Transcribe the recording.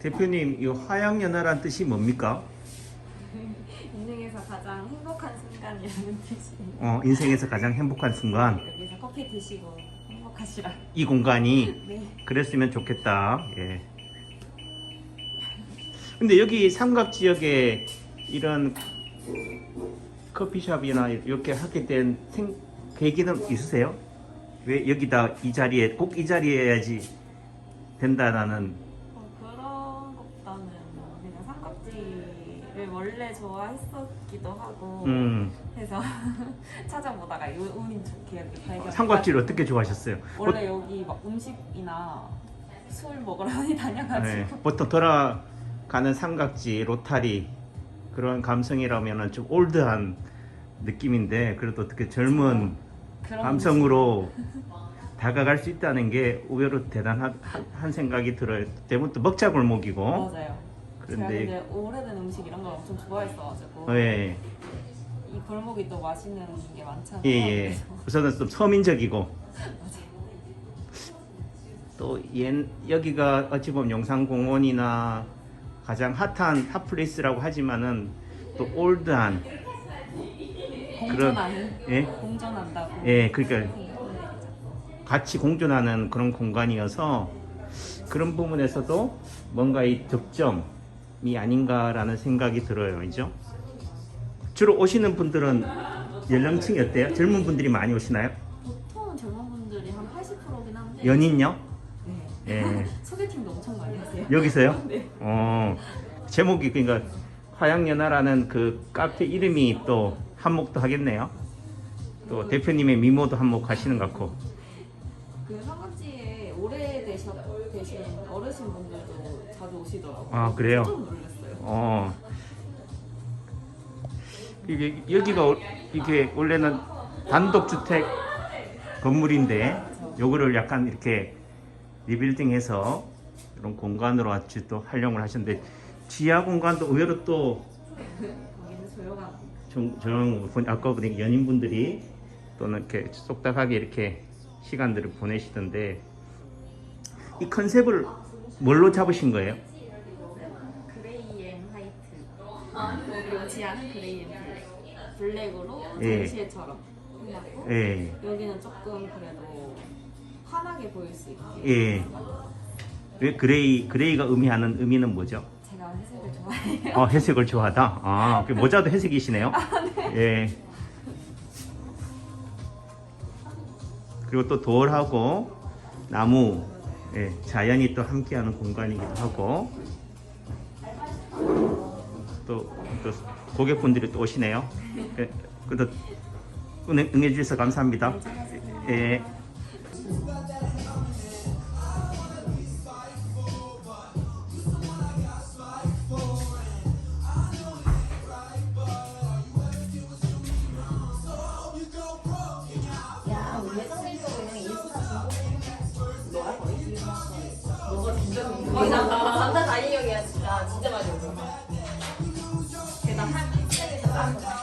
대표님, 이 화양연화란 뜻이 뭡니까? 인생에서 가장 행복한 순간이라는 뜻이 어, 인생에서 가장 행복한 순간 여기서 커피 드시고 행복하시라 이 공간이 네 그랬으면 좋겠다. 예. 근데 여기 삼각 지역에 이런 커피숍이나 이렇게 하게 된 생, 계기는 있으세요? 왜 여기다 이 자리에 꼭 이 자리에 해야지 된다라는 를 원래 좋아했었기도 하고 음, 해서 찾아보다가 요 운이 좋게 이렇게 발견 삼각지를 어떻게 좋아하셨어요? 원래 여기 막 음식이나 술 먹으러 많이 다녀가지고 네, 보통 돌아가는 삼각지, 로타리 그런 감성이라면 좀 올드한 느낌인데 그래도 어떻게 젊은 그런 감성으로 다가갈 수 있다는 게 의외로 대단한 한- 한 생각이 들어요. 때문에 또 먹자 골목이고. 음식- 맞아요 제가 근데 오래된 음식 이런 걸 엄청 좋아했어가지고 예, 이 골목이 또 맛있는 게 많잖아요. 예, 예. 그래서 우선은 좀 서민적이고. 맞아요. 또 옛, 여기가 어찌 보면 용산공원이나 가장 핫한 핫플레이스라고 하지만은 또 올드한 공존하는 예, 공존한다고. 예, 그러니까 같이 공존하는 그런 공간이어서 그런 부분에서도 뭔가 이 득점 이 아닌가라는 생각이 들어요, 이죠? 주로 오시는 분들은 연령층이 어때요? 젊은 분들이 많이 오시나요? 보통 젊은 분들이 한 80%긴 한데 연인요? 네. 예. 소개팅도 엄청 많이 하세요 여기서요? 네. 어, 제목이 그러니까 화양연화라는 그 카페 이름이 또 한몫도 하겠네요. 또 대표님의 미모도 한몫 하시는 것 같고. 그 삼각지에 오래되신 되신 어르신 분들도 자주 오시더라고요 아, 그래요? 좀 놀랐어요 어. 이게 여기가 오- 이게 원래는 단독 주택 건물인데 요거를 약간 이렇게 리빌딩해서 이런 공간으로 아주 또 활용을 하셨는데 지하 공간도 의외로 또 거기는 조용한 좀 조용 분 아까 보니 연인분들이 또는 이렇게 쏙닥하게 이렇게 시간들을 보내시던데 이 컨셉을 뭘로 잡으신 거예요? 그레이 앤 화이트 그리고 지하는 그레이 앤 블랙 블랙으로 예. 전시회처럼 해놨고 예. 여기는 조금 그래도 환하게 보일 수 있게 예. 왜 그레이 그레이가 의미하는 의미는 뭐죠? 제가 회색을 좋아해요 아, 회색을 좋아하다. 아, 그 모자도 회색이시네요. 예. 그리고 또 돌하고 나무, 예, 자연이 또 함께하는 공간이기도 하고 또, 또 고객분들이 또 오시네요. 예, 그래도 응- 응해주셔서 감사합니다. 예. 다이어리야 진짜 진짜 많이 오고 게다가 한 시간에서